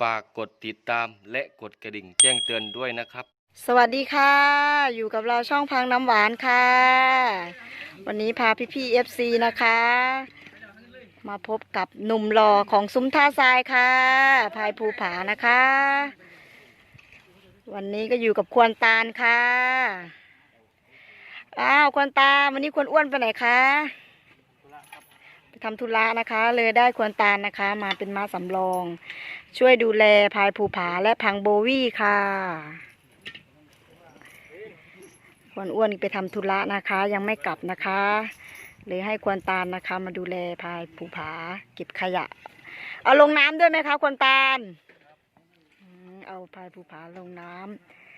ฝากกดติดตามและกดกระดิ่งแจ้งเตือนด้วยนะครับ สวัสดีค่ะ อยู่กับเราช่องพังน้ำหวานค่ะ วันนี้พาพี่พี่เอฟซีนะคะ มาพบกับหนุ่มหล่อของซุ้มท่าทรายค่ะพายภูผานะคะ วันนี้ก็อยู่กับควรตาลค่ะอ้าวควรตาวันนี้ควรอ้วนไปไหนคะ ทำธุระนะคะ เลยได้ควรตาลนะคะ มาเป็นม้าสำรอง ช่วยดูแลพายภูผาและพังโบวี่ค่ะควรอ้วนไปทำธุระนะคะ ยังไม่กลับนะคะเลยให้ควรตาลนะคะ มาดูแลพายภูผาเก็บขยะ เอาลงน้ำด้วยไหมคะควรตาลเอาพายภูผาลงน้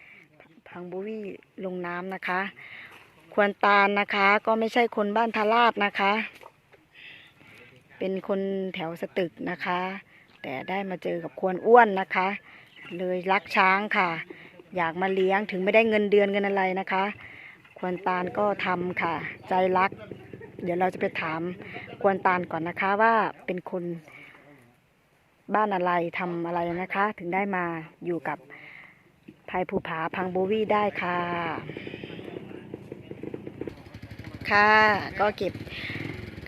ำพังโบวี่ลงน้ำนะคะ ควรตาลนะคะ ก็ไม่ใช่คนบ้านทาราบนะคะ เป็นคนแถวสตึกนะคะ แต่ได้มาเจอกับควรอ้วนนะคะ เลยรักช้างค่ะ อยากมาเลี้ยงถึงไม่ได้เงินเดือนเงินอะไรนะคะ ควรตาลก็ทำค่ะ ใจรัก เดี๋ยวเราจะไปถามควรตาลก่อนนะคะว่าเป็นคนบ้านอะไรทำอะไรนะคะ ถึงได้มาอยู่กับภายภูผาพังโบวี่ได้ค่ะ ค่ะ ก็เก็บ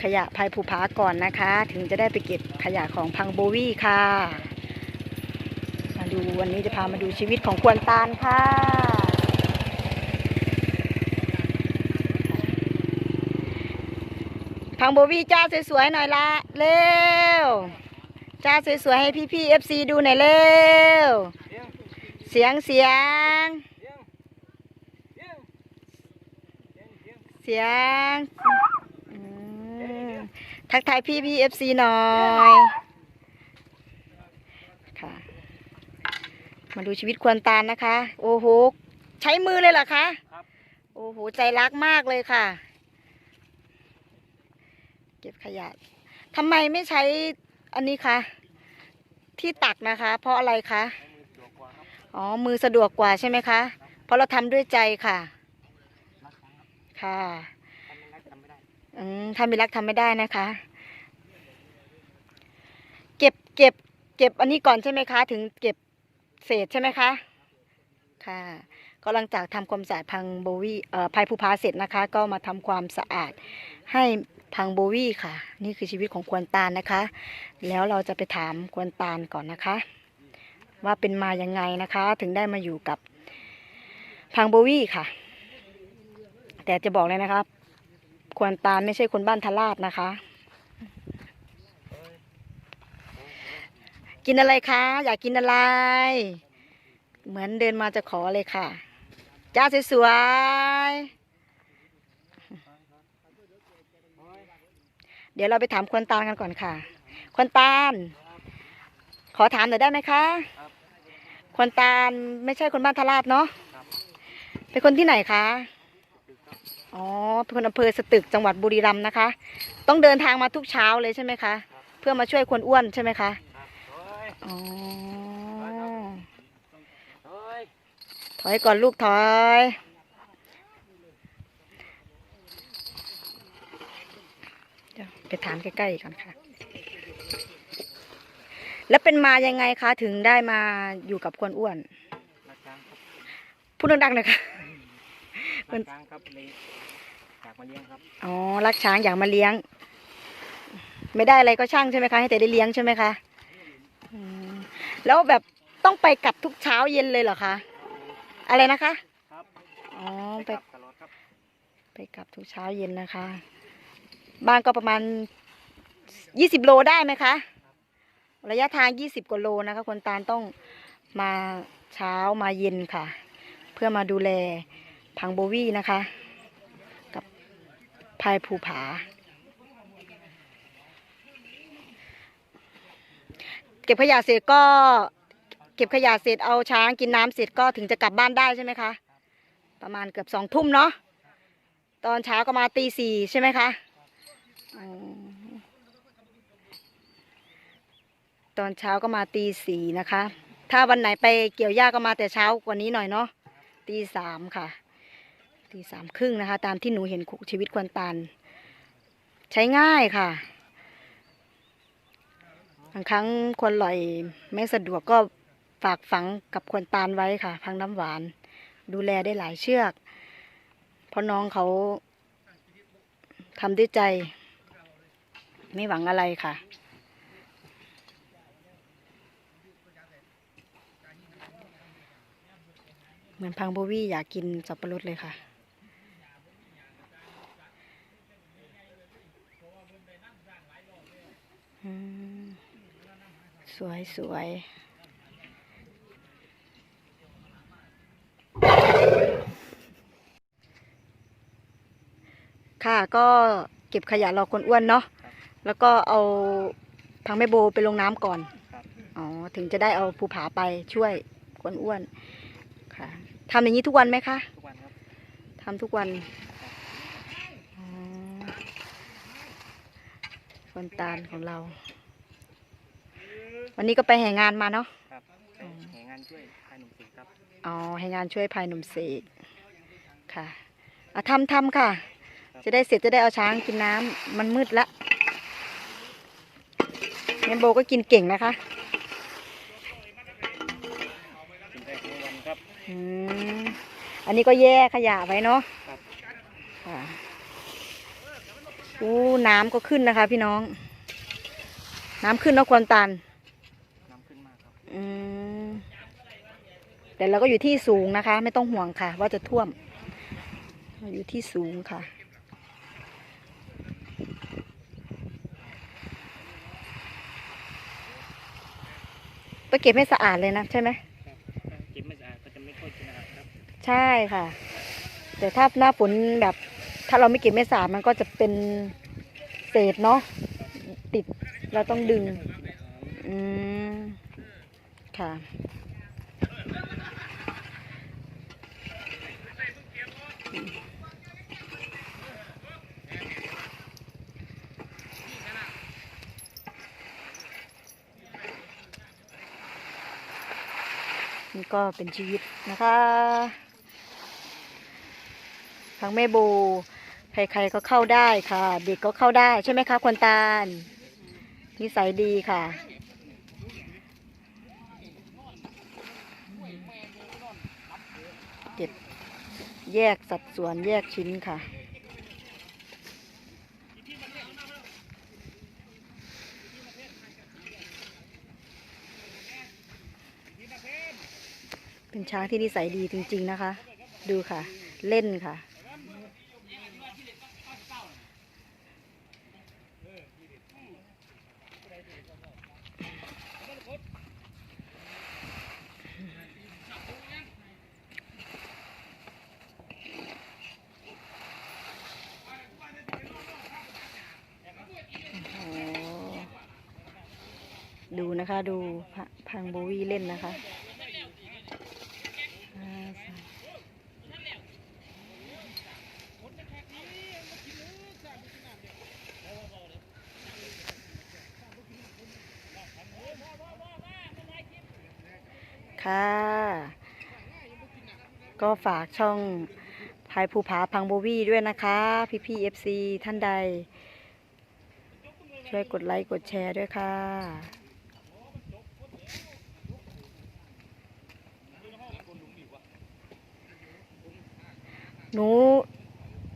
ขยะภายภูผาก่อนนะคะ ถึงจะได้ไปเก็บขยะของพังโบวี่ค่ะ มาดูวันนี้จะพามาดูชีวิตของควรตาลค่ะพังโบวี่จ้าสวยๆหน่อยละเร็วจ้าสวยๆให้พี่ๆเอฟซีดูหน่อยเร็ว เสียงเสียง เสียง ทักทายพี่พี่เอฟซีหน่อยค่ะมาดูชีวิตควรตาลนะคะ โอ้โห ใช้มือเลยเหรอคะครับโอ้โห ใจรักมากเลยค่ะ เก็บขยะทำไมไม่ใช้อันนี้คะที่ตักนะคะ เพราะอะไรคะอ๋อ มือสะดวกกว่าใช่ไหมคะ เพราะเราทำด้วยใจค่ะ ค่ะอืม ถ้ามีรักทำไม่ได้นะคะ เก็บเก็บ เก็บอันนี้ก่อนใช่ไหมคะ ถึงเก็บเศษใช่ไหมคะ ค่ะก็หลังจากทำความสะอาดพังโบวี่เอ่อพายภูพาเสร็จนะคะ ก็มาทำความสะอาดให้พังโบวี่ค่ะ นี่คือชีวิตของควรตาลนะคะ แล้วเราจะไปถามควรตาลก่อนนะคะ ว่าเป็นมายังไงนะคะ ถึงได้มาอยู่กับพังโบวี่ค่ะ แต่จะบอกเลยนะครับ ควรตาไม่ใช่คนบ้านทาราบนะคะ กินอะไรคะ อยากกินอะไร เหมือนเดินมาจะขอเลยค่ะ จ้าสวยๆเดี๋ยวเราไปถามควรตาลกันก่อนค่ะ ควรตาล ขอถามหน่อยได้ไหมคะควรตาลไม่ใช่คนบ้านทาราบเนาะเป็นคนที่ไหนคะ อ๋อเป็นคนอำเภอสตึกจังหวัดบุรีรัมย์นะคะ ต้องเดินทางมาทุกเช้าเลยใช่ไหมคะ เพื่อมาช่วยคนอ้วนใช่ไหมคะอ๋อถอยก่อนลูกถอยเดี๋ยวไปถามใกล้ๆก่อนค่ะ แล้วเป็นมายังไงคะถึงได้มาอยู่กับคนอ้วนรักช้างครับพูดดังๆหนะคะรักช้างครับเลยอยากมาเลี้ยงครับ อ๋อ รักช้างอยากมาเลี้ยง ไม่ได้อะไรก็ช่างใช่ไหมคะ ให้แต่ได้เลี้ยงใช่ไหมคะอืมแล้วแบบต้องไปกลับทุกเช้าเย็นเลยเหรอคะ อะไรนะคะ ครับอ๋อ ไป ไปกลับตลอดครับไปกลับทุกเช้าเย็นนะคะ บ้านก็ประมาณยี่สิบโลได้ไหมคะ ระยะทางยี่สิบกว่าโลนะคะ คนตาลต้องมาเช้ามาเย็นค่ะ เพื่อมาดูแลพังโบวี่นะคะกับ พายภูผา เก็บขยะเสร็จก็ เก็บขยะเสร็จเอาช้างกินน้ำเสร็จก็ถึงจะกลับบ้านได้ใช่ไหมคะ ประมาณเกือบสองทุ่มเนาะตอนเช้าก็มาตีสี่ใช่ไหมคะตอนเช้าก็มาตีสี่นะคะ ถ้าวันไหนไปเกี่ยวหญ้าก็มาแต่เช้ากว่านี้หน่อยเนาะตีสามค่ะ ตีสามครึ่งนะคะ ตามที่หนูเห็นชีวิตควันตาลใช้ง่ายค่ะบางครั้งควรลอยไม่สะดวกก็ฝากฝังกับควรตาลไว้ค่ะ พังน้ำหวาน ดูแลได้หลายเชือก เพราะน้องเขาทำด้วยใจ ไม่หวังอะไรค่ะ เหมือนพังโบวี่อยากกินสับปะรดเลยค่ะ อืมส วยสวยค่ะก็เก็บขยะรอคนอ้วนเนาะแล้วก็เอาพังแม่โบไปลงน้ำก่อนครับอ๋อถึงจะได้เอาภูผาไปช่วยคนอ้วนค่ะทำอย่างนี้ทุกวันไหมคะทุกวันครับทำทุกวันอ๋อคนตาลของเรา วันนี้ก็ไปแห่งานมาเนาะครับไปแห่งานช่วยพายหนุ่มสิงห์ครับอ๋อให้งานช่วยภายหนุ่มเสกค่ะอะทำทำค่ะ จะได้เสร็จจะได้เอาช้างกินน้ำมันมืดละเนโบก็กินเก่งนะคะกินได้ทุกวันครับอืมอันนี้ก็แย่ขยะไว้เนาะครับค่ะอู้น้ำก็ขึ้นนะคะ พี่น้อง น้ำขึ้นเนาะควนตาลน้ำขึ้นมากครับ อืม แต่เราก็อยู่ที่สูงนะคะ ไม่ต้องห่วงค่ะ ว่าจะท่วมเราอยู่ที่สูงค่ะ ไปเก็บให้สะอาดเลยนะใช่ไหมครับถ้าเก็บไม่สะอาดก็จะไม่ค่อยสะอาดครับ ใช่ค่ะ แต่ถ้าหน้าฝนแบบ ถ้าเราไม่เก็บไม่สะอาดมันก็จะเป็นเศษเนาะติดเราต้องดึง อืม ค่ะนี่ก็เป็นชีวิตนะคะ ทางแม่โบ ใครๆก็เข้าได้ค่ะ เด็กก็เข้าได้ใช่ไหมคะควนตาลนิสัยดีค่ะ เก็บ แยกสัดส่วนแยกชิ้นค่ะ เป็นช้างที่นิสัยดีจริง ๆ นะคะ ดูค่ะ เล่นค่ะ โอ้โห ดูนะคะ ดูพังโบวี่เล่นนะคะค่ะ ก็ฝากช่องพายภูผาพังโบวี่ด้วยนะคะ พี่พี่เอฟซีท่านใด ช่วยกดไลค์ กดแชร์ด้วยค่ะ หนู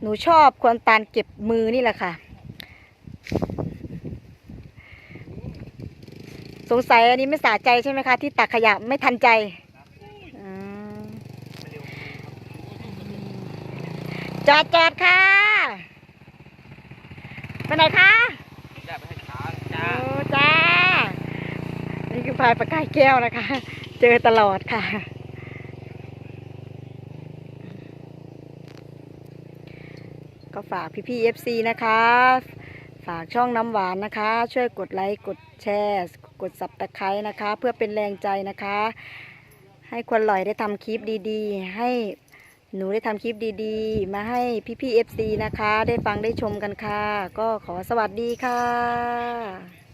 หนูชอบควรตาลเก็บมือนี่แหละค่ะ สงสัยอันนี้ไม่สะใจใช่ไหมคะ ที่ตักขยะไม่ทันใจอืมจอดจอดค่ะไปไหนคะได้ไปให้ช้างโอ้จ้า นี่คือพายประกายแก้วนะคะ เจอตลอดค่ะ ก็ ฝากพี่ๆ FC นะคะ ฝากช่องน้ำหวานนะคะ ช่วยกดไลค์กดแชร์ กดสับตะไคร้นะคะ เพื่อเป็นแรงใจนะคะ ให้คนหล่อยได้ทำคลิปดีๆ ให้หนูได้ทำคลิปดีๆ มาให้พี่ๆ FC นะคะ ได้ฟังได้ชมกันค่ะ ก็ขอสวัสดีค่ะ